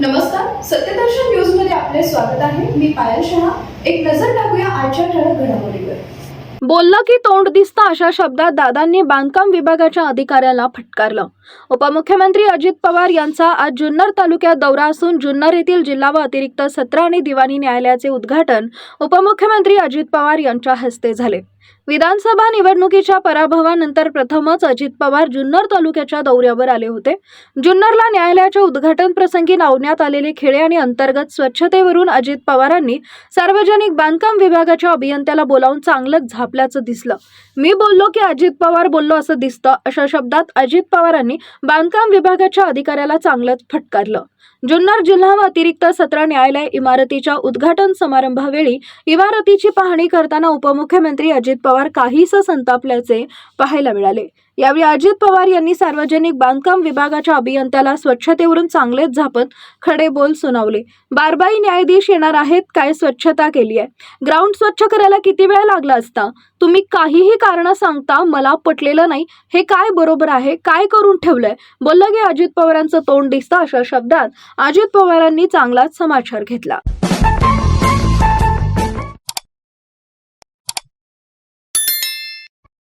नमस्कार सत्यदर्शन न्यूजमध्ये आपले स्वागत आहे. मी पायल शहा. एक नजर टाकूया आजच्या ठळक घडामोडीवर. बोललं की तोंड दिसतं अशा शब्दात दादांनी बांधकाम विभागाच्या अधिकाऱ्याला फटकारलं. उपमुख्यमंत्री अजित पवार यांचा आज जुन्नर तालुक्यात दौरा असून जुन्नर येथील जिल्हा व अतिरिक्त सत्र आणि दिवाणी न्यायालयाचे उद्घाटन उपमुख्यमंत्री अजित पवार यांच्या हस्ते झाले. विधानसभा निवडणुकीच्या पराभवानंतर प्रथमच अजित पवार जुन्नर तालुक्याच्या दौऱ्यावर आले होते. जुन्नरला न्यायालयाच्या उद्घाटन प्रसंगी लावण्यात आलेले खेळे आणि अंतर्गत स्वच्छतेवरून अजित पवारांनी सार्वजनिक बांधकाम विभागाच्या अभियंत्याला बोलावून चांगलंच झापल्याचं दिसलं. मी बोललो की अजित पवार बोललो असं दिसतं अशा शब्दात अजित पवारांनी बांधकाम विभागाच्या अधिकाऱ्याला चांगलंच फटकारलं. जुन्नर जिल्हा व अतिरिक्त सत्र न्यायालय इमारतीच्या उद्घाटन समारंभावेळी इमारतीची पाहणी करताना उपमुख्यमंत्री अजित पवार पवार काहीसं संतापल्याचे पाहायला मिळाले. यावेळी अजित पवार यांनी सार्वजनिक बांधकाम विभागाच्या अभियंत्याला स्वच्छतेवरून चांगलेच झापत खडे बोल सुनावले. बारबाई न्यायाधीश येणार आहेत काय स्वच्छता केली आहे? ग्राउंड स्वच्छ करायला किती वेळ लागला असता? तुम्ही काहीही कारण सांगता मला पटलेलं नाही. हे काय बरोबर आहे? काय करून ठेवलंय? बोललं की अजित पवारांचं तोंड दिसतं अशा शब्दात अजित पवारांनी चांगलाच समाचार घेतला.